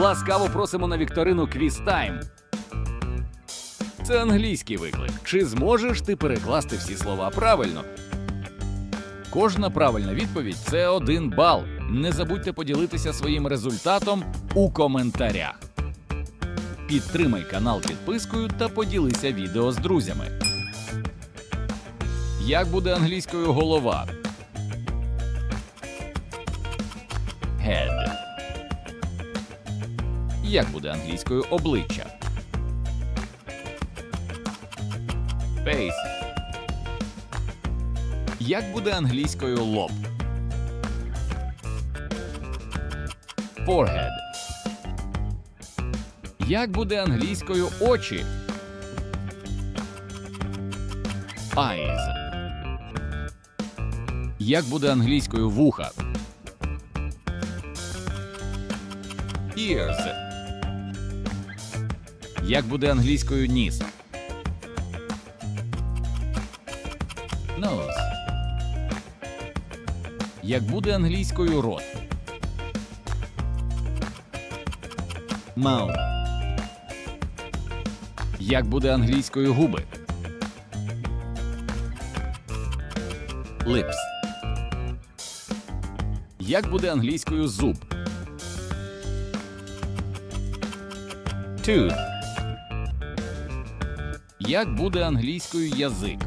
Ласкаво просимо на вікторину Quiz Time. Це англійський виклик. Чи зможеш ти перекласти всі слова правильно? Кожна правильна відповідь це один бал. Не забудьте поділитися своїм результатом у коментарях. Підтримай канал підпискою та поділися відео з друзями. Як буде англійською голова? Head. Як буде англійською обличчя? Face. Як буде англійською лоб? Forehead. Як буде англійською очі? Eyes. Як буде англійською вуха? Ears. Як буде англійською ніс? Nose. Як буде англійською рот? Mouth. Як буде англійською губи? Lips. Як буде англійською зуб? Tooth. Як буде англійською язик?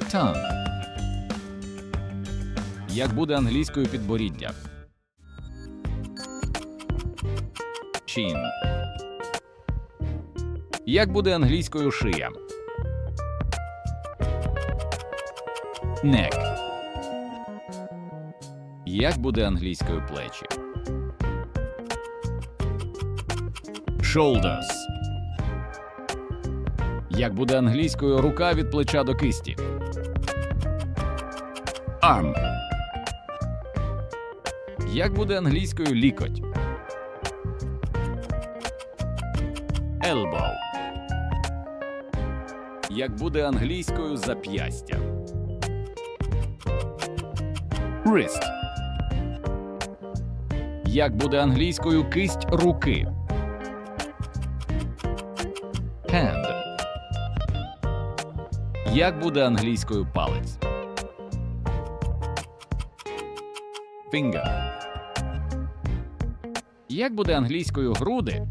Tongue. Як буде англійською підборіддя? Chin. Як буде англійською шия? Neck. Як буде англійською плечі? Shoulders. Як буде англійською рука від плеча до кисті? Arm. Як буде англійською лікоть? Elbow. Як буде англійською зап'ястя? Wrist. Як буде англійською кисть руки? Hand. Як буде англійською палець? Finger. Як буде англійською груди?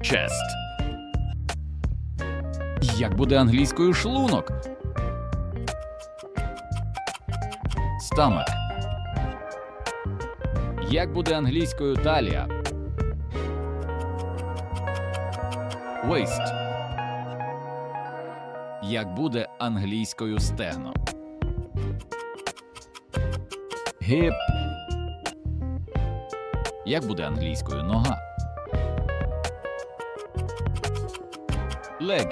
Chest. Як буде англійською шлунок? Stomach. Як буде англійською талія? Waist. Як буде англійською стегно? Hip. Як буде англійською нога? Leg.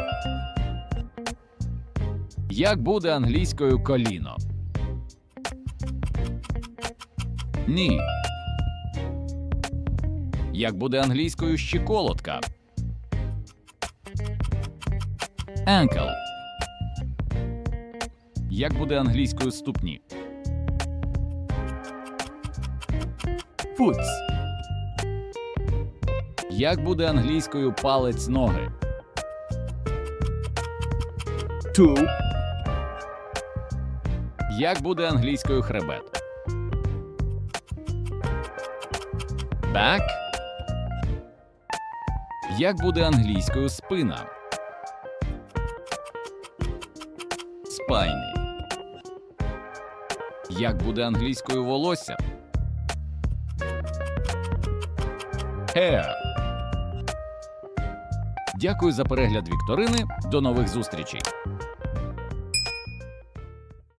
Як буде англійською коліно? Ні. Як буде англійською щиколотка? Ankle. Як буде англійською ступні? Foots. Як буде англійською палець ноги? Two. Як буде англійською хребет? Back. Як буде англійською спина? Спайні. Як буде англійською волосся? Hair. Дякую за перегляд вікторини. До нових зустрічей.